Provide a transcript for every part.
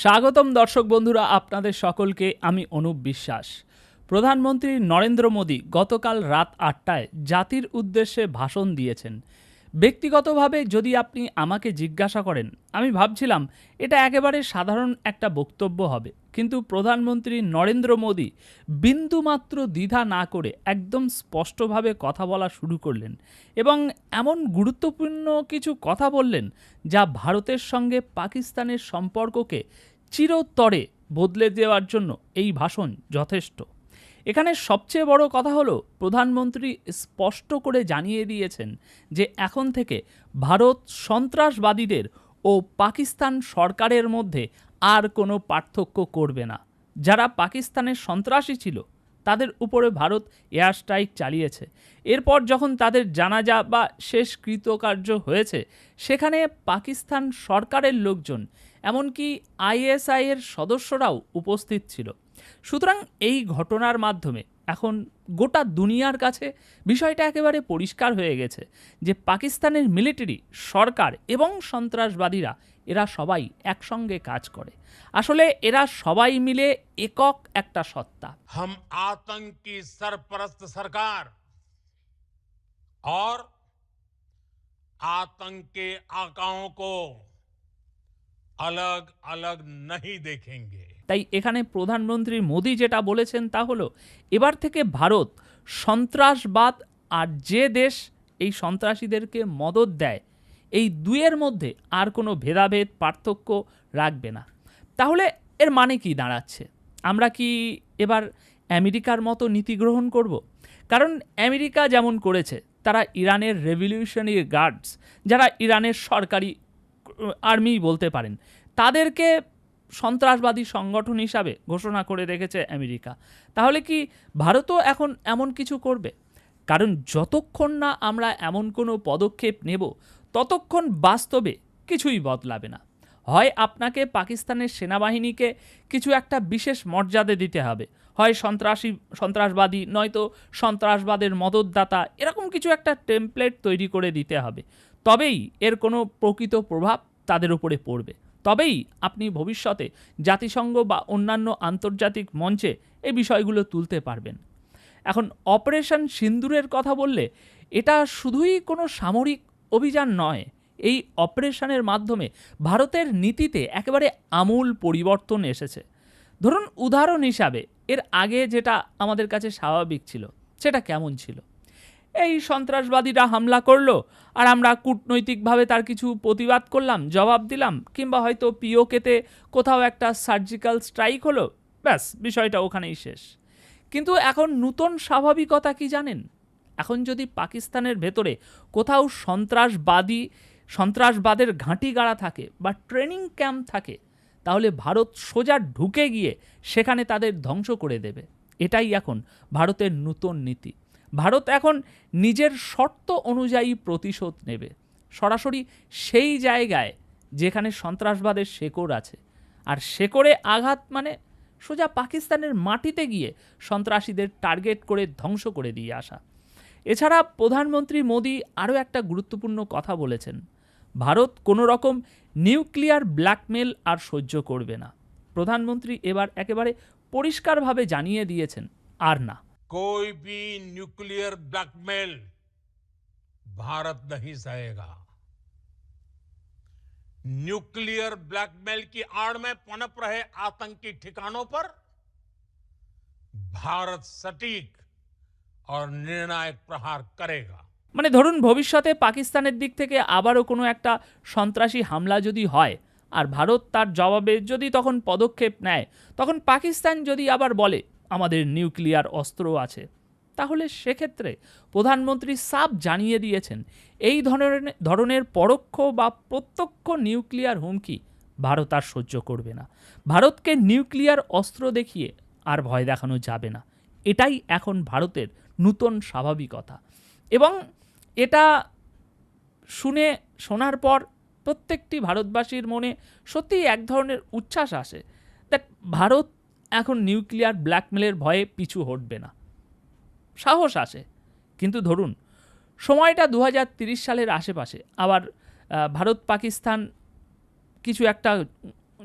স্বাগতম দর্শক বন্ধুরা, আপনাদের সকলকে আমি অনুপ বিশ্বাস। প্রধানমন্ত্রী নরেন্দ্র মোদী গতকাল রাত আটটায় জাতির উদ্দেশ্যে ভাষণ দিয়েছেন। ব্যক্তিগতভাবে যদি আপনি আমাকে জিজ্ঞাসা করেন, আমি ভাবছিলাম এটা একেবারে সাধারণ একটা বক্তব্য হবে। কিন্তু প্রধানমন্ত্রী নরেন্দ্র মোদী বিন্দুমাত্র দ্বিধা না করে একদম স্পষ্টভাবে কথা বলা শুরু করলেন এবং এমন গুরুত্বপূর্ণ কিছু কথা বললেন যা ভারতের সঙ্গে পাকিস্তানের সম্পর্ককে চিরতরে বদলে দেওয়ার জন্য এই ভাষণ যথেষ্ট। এখানে সবচেয়ে বড় কথা হলো, প্রধানমন্ত্রী স্পষ্ট করে জানিয়ে দিয়েছেন যে এখন থেকে ভারত সন্ত্রাসবাদীদের ও পাকিস্তান সরকারের মধ্যে আর কোনো পার্থক্য করবে না। যারা পাকিস্তানের সন্ত্রাসী ছিল, তাদের উপরে ভারত এয়ার স্ট্রাইক চালিয়েছে। এরপর যখন তাদের জানাজা বা শেষ কৃতকার্য হয়েছে, সেখানে পাকিস্তান সরকারের লোকজন এমনকি আইএসআই এর সদস্যরাও উপস্থিত ছিল সুতরাং এই ঘটনার মাধ্যমে এখন গোটা দুনিয়ার কাছে বিষয়টা একেবারে পরিষ্কার হয়ে গেছে যে পাকিস্তানের মিলিটারি সরকার এবং সন্ত্রাসবাদীরা এরা সবাই একসঙ্গে কাজ করে আসলে এরা সবাই মিলে একক একটা সত্তা हम आतंक की सरपरस्त सरकार और आतंक के आकाओं को अलग अलग नहीं देखेंगे তাই এখানে প্রধানমন্ত্রী মোদী যেটা বলেছেন তা হলো এবার থেকে ভারত সন্ত্রাসবাদ আর যে দেশ এই সন্ত্রাসীদেরকে মদত দেয় এই দুয়ের মধ্যে আর কোনো ভেদাভেদ পার্থক্য রাখবে না তাহলে এর মানে কি দাঁড়াচ্ছে আমরা কি এবার আমেরিকার মতো নীতি গ্রহণ করব কারণ আমেরিকা যেমন করেছে তারা ইরানের রেভলিউশনারি গার্ডস যারা ইরানের সরকারি আর্মি বলতে পারেন। তাদেরকে সন্ত্রাসবাদী সংগঠন হিসাবে ঘোষণা করে রেখেছে আমেরিকা। তাহলে কি ভারতও এখন এমন কিছু করবে? কারণ যতক্ষণ না আমরা এমন কোনো পদক্ষেপ নেব, ততক্ষণ বাস্তবে কিছুই বদলাবে না। হয় আপনাকে পাকিস্তানের সেনাবাহিনীকে কিছু একটা বিশেষ মর্যাদা দিতে হবে। হয় সন্ত্রাসী, সন্ত্রাসবাদী, নয়তো সন্ত্রাসবাদের মদতদাতা, এরকম কিছু একটা টেমপ্লেট তৈরি করে দিতে হবে। তবেই এর কোনো প্রকৃত প্রভাব তাদের উপরে পড়বে। তবেই আপনি ভবিষ্যতে জাতিসংঘ বা অন্যান্য আন্তর্জাতিক মঞ্চে এই বিষয়গুলো তুলতে পারবেন। এখন অপারেশন সিন্দুরের কথা বললে এটা শুধুই কোনো সামরিক অভিযান নয়, এই অপারেশনের মাধ্যমে ভারতের নীতিতে একেবারে আমূল পরিবর্তন এসেছে। ধরুন উদাহরণ হিসাবে, এর আগে যেটা আমাদের কাছে স্বাভাবিক ছিল, সেটা কেমন ছিল? এই সন্ত্রাসবাদীরা হামলা করল, আর আমরা কূটনৈতিকভাবে তার কিছু প্রতিবাদ করলাম, জবাব দিলাম, কিংবা হয়তো পিওকেতে কোথাও একটা সার্জিক্যাল স্ট্রাইক হলো, ব্যাস, বিষয়টা ওখানেই শেষ। কিন্তু এখন নূতন স্বাভাবিকতা কি জানেন? এখন যদি পাকিস্তানের ভেতরে কোথাও সন্ত্রাসবাদী, সন্ত্রাসবাদের ঘাঁটি গাড়া থাকে বা ট্রেনিং ক্যাম্প থাকে, তাহলে ভারত সোজা ঢুকে গিয়ে সেখানে তাদের ধ্বংস করে দেবে। এটাই এখন ভারতের নূতন নীতি। ভারত এখন নিজের শর্ত অনুযায়ী প্রতিশোধ নেবে। সরাসরি সেই জায়গায় যেখানে সন্ত্রাসবাদের শেকড় আছে। আর শেকড়ে আঘাত মানে সোজা পাকিস্তানের মাটিতে গিয়ে সন্ত্রাসীদের টার্গেট করে ধ্বংস করে দিয়ে আসা। এছাড়া প্রধানমন্ত্রী মোদী আরও একটা গুরুত্বপূর্ণ কথা বলেছেন। ভারত কোনো রকম নিউক্লিয়ার ব্ল্যাকমেল আর সহ্য করবে না। প্রধানমন্ত্রী এবার একেবারে পরিষ্কারভাবে জানিয়ে দিয়েছেন, আর না। कोई भी न्यूक्लियर ब्लैकमेल भारत नहीं सहेगा न्यूक्लियर ब्लैकमेल की आड़ में पनप रहे आतंकी ठिकानों पर भारत सटीक और निर्णायक प्रहार करेगा মানে ধরুন ভবিষ্যতে পাকিস্তানের দিক থেকে আবারও কোনো একটা সন্ত্রাসী হামলা যদি হয় আর ভারত তার জবাবে যদি তখন পদক্ষেপ নেয় তখন পাকিস্তান যদি আবার বলে আমাদের নিউক্লিয়ার অস্ত্র আছে। তাহলে সেক্ষেত্রে প্রধানমন্ত্রী সাফ জানিয়ে দিয়েছেন, এই ধরনের ধরনের পরোক্ষ বা প্রত্যক্ষ নিউক্লিয়ার হুমকি ভারত আর সহ্য করবে না। ভারতকে নিউক্লিয়ার অস্ত্র দেখিয়ে আর ভয় দেখানো যাবে না। এটাই এখন ভারতের নূতন স্বাভাবিকতা। এবং এটা শুনে, শোনার পর প্রত্যেকটি ভারতবাসীর মনে সত্যিই এক ধরনের উচ্ছ্বাস আসে। দ্যাট ভারত এখন নিউক্লিয়ার ব্ল্যাকমেলের ভয়ে পিছু হটবে না। সাহস আসে। কিন্তু ধরুন, সময়টা দু সালের আশেপাশে। আবার ভারত পাকিস্তান কিছু একটা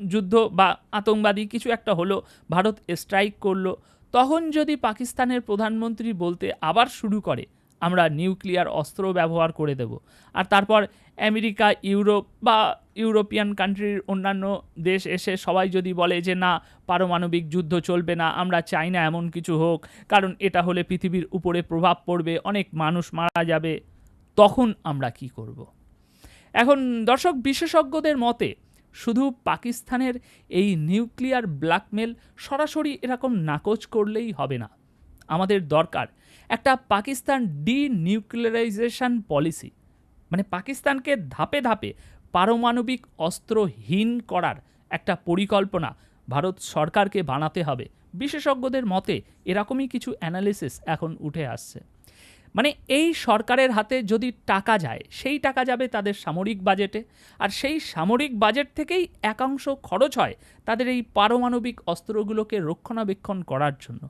যুদ্ধ বা আতঙ্কবাদী কিছু একটা হলো, ভারত স্ট্রাইক করল, তখন যদি পাকিস্তানের প্রধানমন্ত্রী বলতে আবার শুরু করে আমরা নিউক্লিয়ার অস্ত্র ব্যবহার করে দেব। আর তারপর আমেরিকা, ইউরোপ বা ইউরোপিয়ান কান্ট্রির অন্যান্য দেশ এসে সবাই যদি বলে যে, না, পারমাণবিক যুদ্ধ চলবে না, আমরা চাই না এমন কিছু হোক, কারণ এটা হলে পৃথিবীর উপরে প্রভাব পড়বে, অনেক মানুষ মারা যাবে, তখন আমরা কি করব? এখন দর্শক, বিশেষজ্ঞদের মতে শুধু পাকিস্তানের এই নিউক্লিয়ার ব্ল্যাকমেল সরাসরি এরকম নাকচ করলেই হবে না। আমাদের দরকার একটা পাকিস্তান ডি নিউক্লিয়ারাইজেশন পলিসি। মানে পাকিস্তানকে ধাপে ধাপে পারমাণবিক অস্ত্রহীন করার একটা পরিকল্পনা ভারত সরকারকে বানাতে হবে। বিশেষজ্ঞদের মতে এরকমই কিছু অ্যানালিসিস এখন উঠে আসছে। মানে এই সরকারের হাতে যদি টাকা যায়, সেই টাকা যাবে তাদের সামরিক বাজেটে। আর সেই সামরিক বাজেট থেকেই একাংশ খরচ হয় তাদের এই পারমাণবিক অস্ত্রগুলোকে রক্ষণাবেক্ষণ করার জন্য।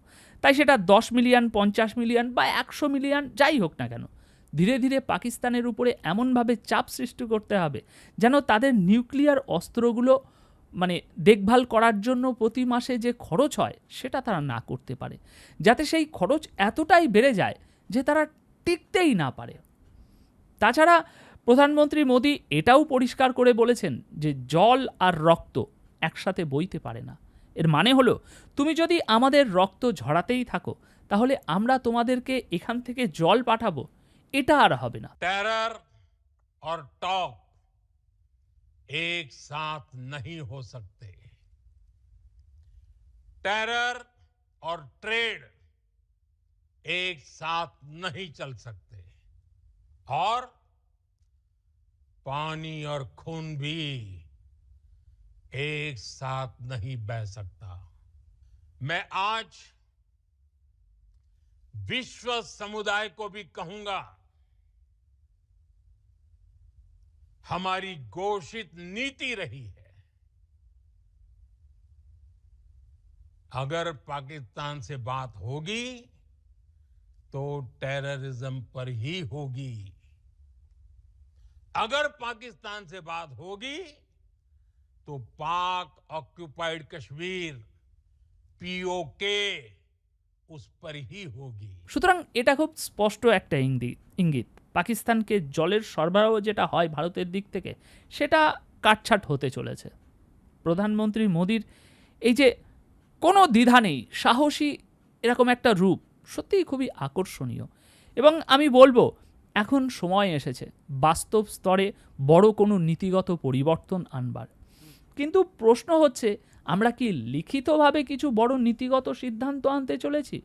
তাই সেটা দশ মিলিয়ন, পঞ্চাশ মিলিয়ন বা একশো মিলিয়ন যাই হোক না কেন, ধীরে ধীরে পাকিস্তানের উপরে এমনভাবে চাপ সৃষ্টি করতে হবে যেন তাদের নিউক্লিয়ার অস্ত্রগুলো মানে দেখভাল করার জন্য প্রতি মাসে যে খরচ হয়, সেটা তারা না করতে পারে। যাতে সেই খরচ এতটাই বেড়ে যায় যে তারা টিকতেই না পারে তাছাড়া প্রধানমন্ত্রী মোদী এটাও পরিষ্কার করে বলেছেন যে জল আর রক্ত একসাথে বইতে পারে না এর মানে হলো তুমি যদি আমাদের রক্ত ঝরাতেই থাকো তাহলে আমরা তোমাদেরকে এখান থেকে জল পাঠাবো এটা আর হবে না टेरर और टॉक एक साथ नहीं हो सकते टेरर और ट्रेड एक साथ नहीं चल सकते। और पानी और खून भी एक साथ नहीं बह सकता। मैं आज विश्व समुदाय को भी कहूँगा, हमारी घोषित नीति रही है। अगर पाकिस्तान से बात होगी तो टेररिज्म पर ही होगी अगर पाकिस्तान से बात होगी तो पाक ऑक्युपाइड कश्मीर पीओके उस पर ही होगी সুতরাং এটা খুব স্পষ্ট একটা ইঙ্গি- ইঙ্গিত পাকিস্তানকে জলের সরবরাহ যেটা হয় ভারতের দিক থেকে সেটা কাটছাট হতে চলেছে প্রধানমন্ত্রী মোদির এই যে কোনো দ্বিধা নেই সাহসী এরকম একটা রূপ সত্যিই খুবই আকর্ষণীয়। এবং আমি বলব, এখন সময় এসেছে বাস্তব স্তরে বড় কোনো নীতিগত পরিবর্তন আনবার। কিন্তু প্রশ্ন হচ্ছে, আমরা কি লিখিতভাবে কিছু বড় নীতিগত সিদ্ধান্ত আনতে চলেছি?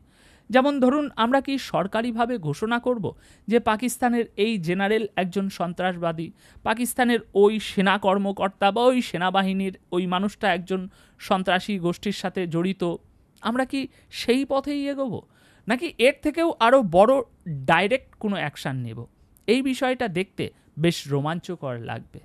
যেমন ধরুন, আমরা কি সরকারিভাবে ঘোষণা করব যে পাকিস্তানের এই জেনারেল একজন সন্ত্রাসবাদী, পাকিস্তানের ওই সেনা কর্মকর্তা বা ওই সেনাবাহিনীর ওই মানুষটা একজন সন্ত্রাসী গোষ্ঠীর সাথে জড়িত, আমরা কি সেই পথেই এগোবো? নাকি এর থেকেও আরও বড় ডাইরেক্ট কোনো অ্যাকশান নেব? এই বিষয়টা দেখতে বেশ রোমাঞ্চকর লাগবে।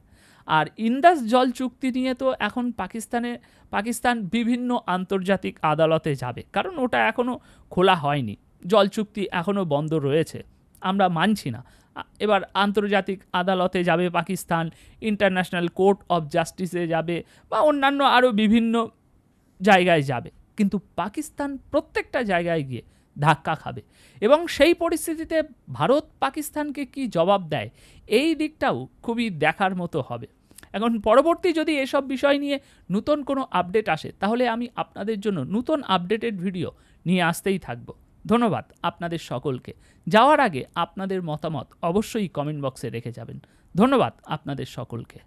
আর ইন্দাস জল চুক্তি নিয়ে তো এখন পাকিস্তানে, পাকিস্তান বিভিন্ন আন্তর্জাতিক আদালতে যাবে। কারণ ওটা এখনও খোলা হয়নি। জল চুক্তি এখনও বন্ধ রয়েছে। আমরা মানছি না। এবার আন্তর্জাতিক আদালতে যাবে পাকিস্তান ইন্টারন্যাশনাল কোর্ট অফ জাস্টিসে যাবে বা অন্যান্য আরও বিভিন্ন জায়গায় যাবে। কিন্তু পাকিস্তান প্রত্যেকটা জায়গায় গিয়ে ধাক্কা খাবে। এবং সেই পরিস্থিতিতে ভারত পাকিস্তানকে কি জবাব দেয়, এই দিকটাও খুবই দেখার মতো হবে। এখন পরবর্তী যদি এসব বিষয় নিয়ে নতুন কোনো আপডেট আসে, তাহলে আমি আপনাদের জন্য নতুন আপডেটেড ভিডিও নিয়ে আসতেই থাকব। ধন্যবাদ আপনাদের সকলকে। যাওয়ার আগে আপনাদের মতামত অবশ্যই কমেন্ট বক্সে রেখে যাবেন। ধন্যবাদ আপনাদের সকলকে।